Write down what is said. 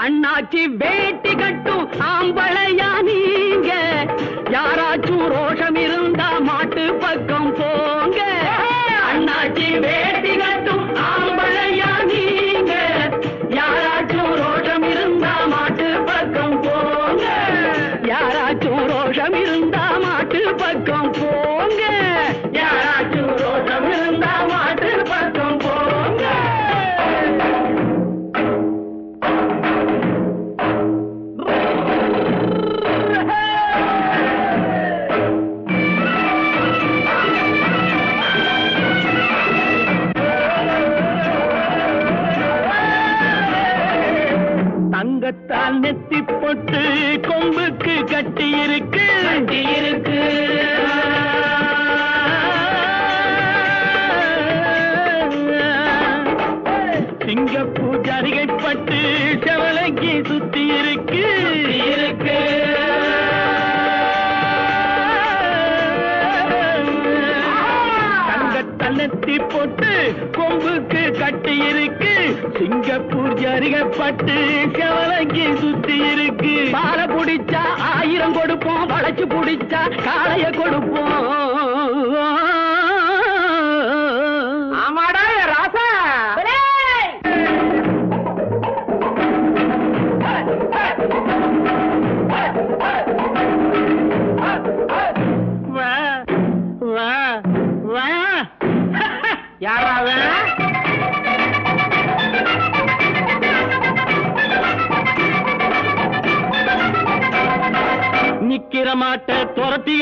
அண்ணாச்சி வேட்டி கட்டும் ஆம்பளையா நீங்க தங்கத்தால் நெத்தி பொட்டு கொம்புக்கு கட்டி இருக்கு கட்டி இருக்கு சிங்கப்பூர் ஜரிகை பட்டு செவலைக்கு சுத்தி இருக்கு இருக்கு தங்கத்தால் நெத்தி பொட்டு கொம்புக்கு கட்டி இருக்கு சிங்கப்பூர் ஜரிகப்பட்டு செவலைக்கு சுத்தி இருக்கு. பால புடிச்சா ஆயிரம் கொடுப்போம் வளைச்சு புடிச்சா காளைய கொடுப்போம். ஆமாடா ராசா. வா வா வா. யாராவது விடமாட்ட துரத்தி